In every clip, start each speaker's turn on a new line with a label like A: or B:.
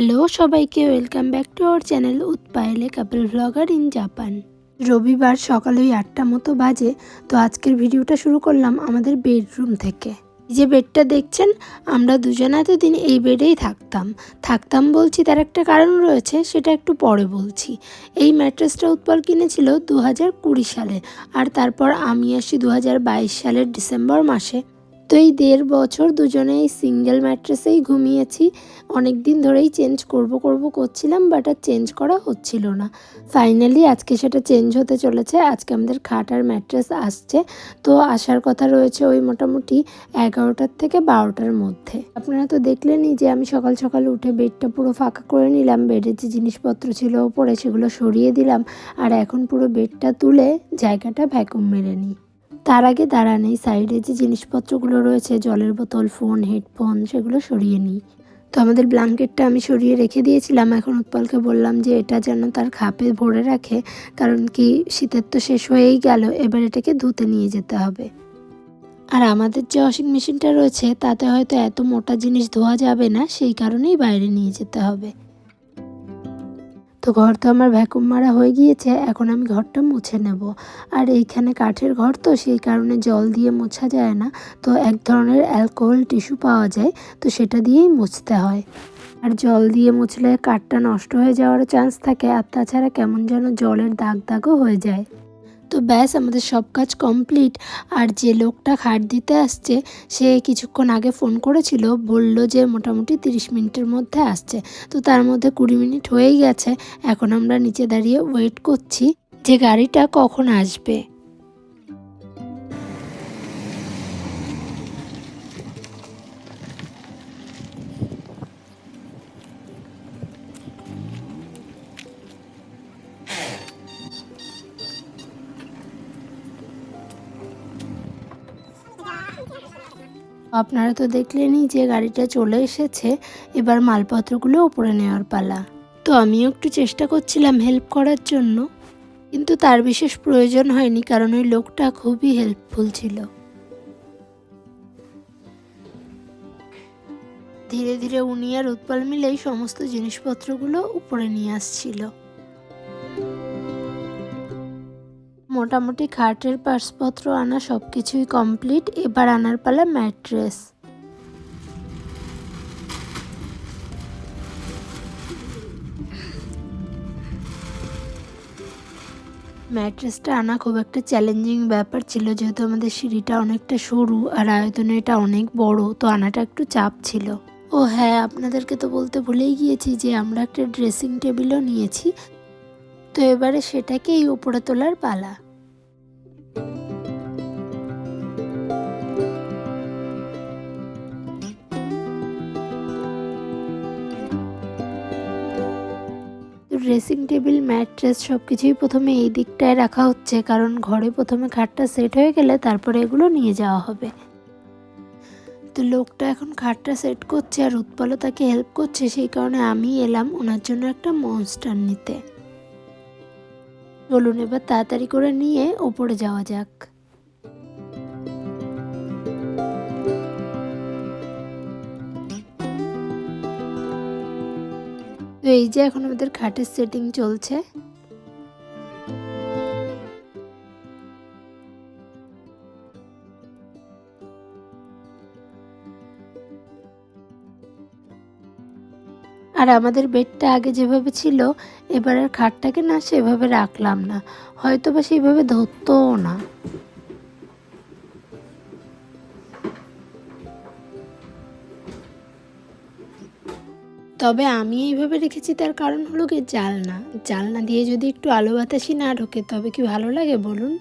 A: Hello সবাইকে welcome back to our channel উৎপাইলে couple vlogger in Japan রবিবার সকাল ওই আটটা মতো বাজে, তো আজকের ভিডিওটা শুরু করলাম আমাদের বেডরুম থেকে। যে বেডটা দেখছেন, আমরা দুজন এতদিন এই বেডেই থাকতাম। থাকতাম বলছি, তার একটা কারণ রয়েছে, সেটা একটু পরে বলছি। এই ম্যাট্রেসটা উৎপল কিনেছিল দু হাজার কুড়ি সালে, আর তারপর আমি আসি দু হাজার বাইশ সালের ডিসেম্বর মাসে। তো এই দেড় বছর দুজনে এই সিঙ্গেল ম্যাট্রেসেই ঘুমিয়েছি। অনেক দিন ধরেই চেঞ্জ করব করব করছিলাম বাট আর চেঞ্জ করা হচ্ছিল না। ফাইনালি আজকে সেটা চেঞ্জ হতে চলেছে। আজকে আমাদের খাট আর ম্যাট্রেস আসছে। তো আসার কথা রয়েছে ওই মোটামুটি এগারোটার থেকে বারোটার মধ্যে। আপনারা তো দেখলেনই যে আমি সকাল সকাল উঠে বেডটা পুরো ফাঁকা করে নিলাম। বেডের যে জিনিসপত্র ছিল ওপরে সেগুলো সরিয়ে দিলাম। আর এখন পুরো বেডটা তুলে জায়গাটা ভ্যাকুম মেরে নিই। তার আগে দাঁড়ান, এই সাইডে যে জিনিসপত্রগুলো রয়েছে, জলের বোতল, ফোন, হেডফোন, সেগুলো সরিয়ে নিই। তো আমাদের ব্ল্যাঙ্কেটটা আমি সরিয়ে রেখে দিয়েছিলাম। এখন উৎপলকে বললাম যে এটা যেন তার খাপে ভরে রাখে, কারণ কি শীতের তো শেষ হয়েই গেল, এবার এটাকে ধুতে নিয়ে যেতে হবে। আর আমাদের যে ওয়াশিং মেশিনটা রয়েছে, তাতে হয়তো এত মোটা জিনিস ধোয়া যাবে না, সেই কারণেই বাইরে নিয়ে যেতে হবে। তো ঘর তো আমার ভ্যাকুম মারা হয়ে গিয়েছে, এখন আমি ঘরটা মুছে নেব। আর এইখানে কাঠের ঘর তো, সেই কারণে জল দিয়ে মোছা যায় না। তো এক ধরনের অ্যালকোহল টিস্যু পাওয়া যায়, তো সেটা দিয়েই মুছতে হয়। আর জল দিয়ে মুছলে কাঠটা নষ্ট হয়ে যাওয়ার চান্স থাকে, আর তাছাড়া কেমন যেন জলের দাগ দাগও হয়ে যায়। তো ব্যাস, আমাদের সব কাজ কমপ্লিট আর যে লোকটা খাট দিতে আসছে, সে কিছুক্ষণ আগে ফোন করেছিল, বলল যে মোটামুটি তিরিশ মিনিটের মধ্যে আসছে। তো তার মধ্যে কুড়ি মিনিট হয়েই গেছে, এখন আমরা নিচে দাঁড়িয়ে ওয়েট করছি যে গাড়িটা কখন আসবে। আপনারা তো দেখলেনই যে গাড়িটা চলে এসেছে, এবার মালপত্রগুলো উপরে নেওয়ার পালা। তো আমিও একটু চেষ্টা করছিলাম হেল্প করার জন্য, কিন্তু তার বিশেষ প্রয়োজন হয়নি, কারণ ওই লোকটা খুবই হেল্পফুল ছিল। ধীরে ধীরে উনি আর উৎপল মিলেই সমস্ত জিনিসপত্রগুলো উপরে নিয়ে আসছিল। মোটামুটি খাটের পার্সপত্র আনা সব কিছুই কমপ্লিট। এবার আনার পালা ম্যাট্রেস। ম্যাট্রেসটা আনা খুব একটা চ্যালেঞ্জিং ব্যাপার ছিল, যেহেতু আমাদের সিঁড়িটা অনেকটা সরু আর আয়তনে এটা অনেক বড়, তো আনাটা একটু চাপ ছিল। ও হ্যাঁ আপনাদেরকে তো বলতে ভুলেই গিয়েছি যে আমরা একটা ড্রেসিং টেবিলও নিয়েছি। তো এবারে সেটাকেই উপরে তোলার পালা। ড্রেসিং টেবিল ম্যাট্রেস সব কিছুই প্রথমে এই দিকটায় রাখা হচ্ছে। কারণ ঘরে প্রথমে খাটটা সেট হয়ে গেলে তারপরে এগুলো নিয়ে যাওয়া হবে। তো লোকটা এখন খাটটা সেট করছে আর উৎপলও তাকে হেল্প করছে। সেই কারণে আমি এলাম ওনার জন্য একটা মনস্টার নিতে। বলুন এবার তাড়াতাড়ি করে নিয়ে ওপরে যাওয়া যাক। এই যে এখন আমাদের খাটের সেটিং চলছে। আর আমাদের বেডটা আগে যেভাবে ছিল, এবার আর খাটটাকে না সেভাবে রাখলাম না। হয়তো বা সেইভাবে ধরতও না। তবে আমি এইভাবে রেখেছি, তার কারণ হলো কি জালনা। জালনা দিয়ে যদি একটু আলো বাতাসি না ঢোকে, তবে কি ভালো লাগে বলুন?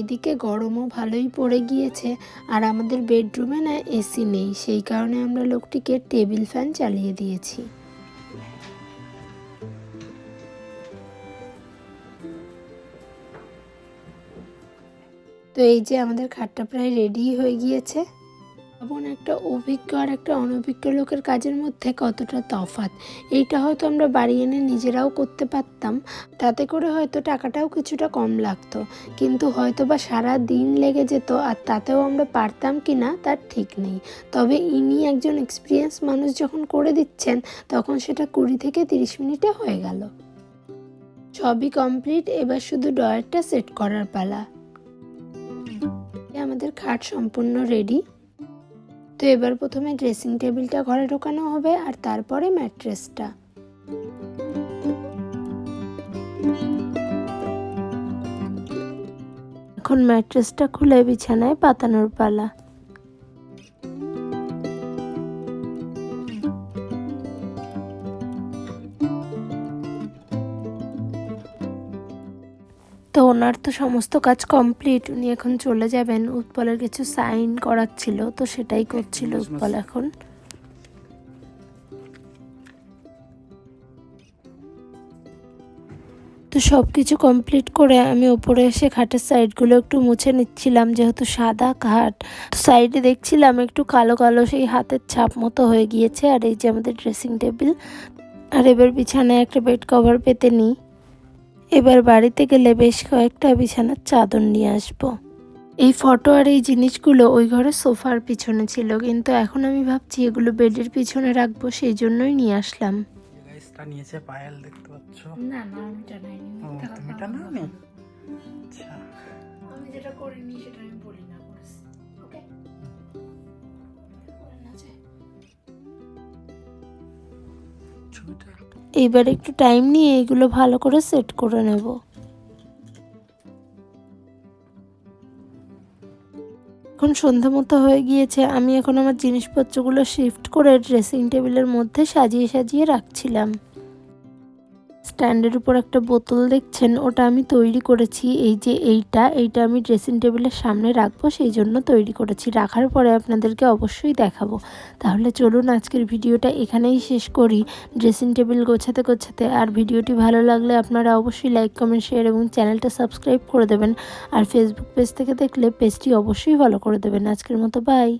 A: এদিকে গরমও ভালোই পড়ে গিয়েছে, আর আমাদের বেডরুমে না এসি নেই, সেই কারণে আমরা লোকটিকে টেবিল ফ্যান চালিয়ে দিয়েছি। তো এই যে আমাদের খাটটা প্রায় রেডি হয়ে গিয়েছে। যেমন একটা অভিজ্ঞ আর একটা অনভিজ্ঞ লোকের কাজের মধ্যে কতটা তফাৎ? এইটা হয়তো আমরা বাড়ি এনে নিজেরাও করতে পারতাম, তাতে করে হয়তো টাকাটাও কিছুটা কম লাগতো। কিন্তু হয়তো বা সারা দিন লেগে যেত আর তাতেও আমরা পারতাম কি না তার ঠিক নেই। তবে ইনি একজন এক্সপিরিয়েন্স মানুষ যখন করে দিচ্ছেন, তখন সেটা কুড়ি থেকে তিরিশ মিনিটে হয়ে গেল। সবই কমপ্লিট এবার শুধু ডয়ারটা সেট করার পালা। আমাদের খাট সম্পূর্ণ রেডি তো এবার প্রথমে ড্রেসিং টেবিলটা ঘরে ঢোকানো হবে আর তারপরে ম্যাট্রেসটা এখন ম্যাট্রেসটা খুলে বিছানায় পাতানোর পালা। ওনার তো সমস্ত কাজ কমপ্লিট উনি এখন চলে যাবেন। উৎপলের কিছু সাইন করার ছিল তো সেটাই করছিল উৎপল এখন। তো সব কিছু কমপ্লিট করে আমি ওপরে এসে খাটের সাইডগুলো একটু মুছে নিচ্ছিলাম যেহেতু সাদা খাট। সাইডে দেখছিলাম একটু কালো কালো সেই হাতের ছাপ মতো হয়ে গিয়েছে আর এই যে আমাদের ড্রেসিং টেবিল আর এবার বিছানায় একটা বেড কভার পেতে নিই। এবার বাড়িতে গেলে বেশ কয়েকটা বিছানার চাদর নিয়ে আসব। এই ফটো আর এই জিনিসগুলো ওই ঘরে সোফার পিছনে ছিল কিন্তু এখন আমি ভাবছি এগুলো বেডের পিছনে রাখব সেই জন্যই নিয়ে আসলাম।
B: গাইসটা নিয়েছে পায়েল দেখতে পাচ্ছ?
A: না না আমি জানাইনি
B: তুমি এটা আচ্ছা।
A: আমি যেটা করিনি সেটা আমি বলি না ওকে এবার একটু টাইম নিয়ে এগুলো ভালো করে সেট করে নেব। এখন সন্ধ্যা মতো হয়ে গিয়েছে, আমি এখন আমার জিনিসপত্রগুলো শিফট করে ড্রেসিং টেবিলের মধ্যে সাজিয়ে সাজিয়ে রাখছিলাম। স্ট্যান্ডের উপর একটা বোতল দেখছেন, ওটা আমি তৈরি করেছি। এই যে এইটা এইটা আমি ড্রেসিং টেবিলের সামনে রাখব, সেই জন্য তৈরি করেছি। রাখার পরে আপনাদেরকে অবশ্যই দেখাবো। তাহলে চলুন আজকের ভিডিওটা এখানেই শেষ করি। ড্রেসিং টেবিল গোছাতে গোছাতে আর ভিডিওটি ভালো লাগলে আপনারা অবশ্যই লাইক, কমেন্ট, শেয়ার এবং চ্যানেলটা সাবস্ক্রাইব করে দেবেন। আর ফেসবুক পেজ থেকে দেখলে পেজটি অবশ্যই ফলো করে দেবেন। আজকের মতো, বাই।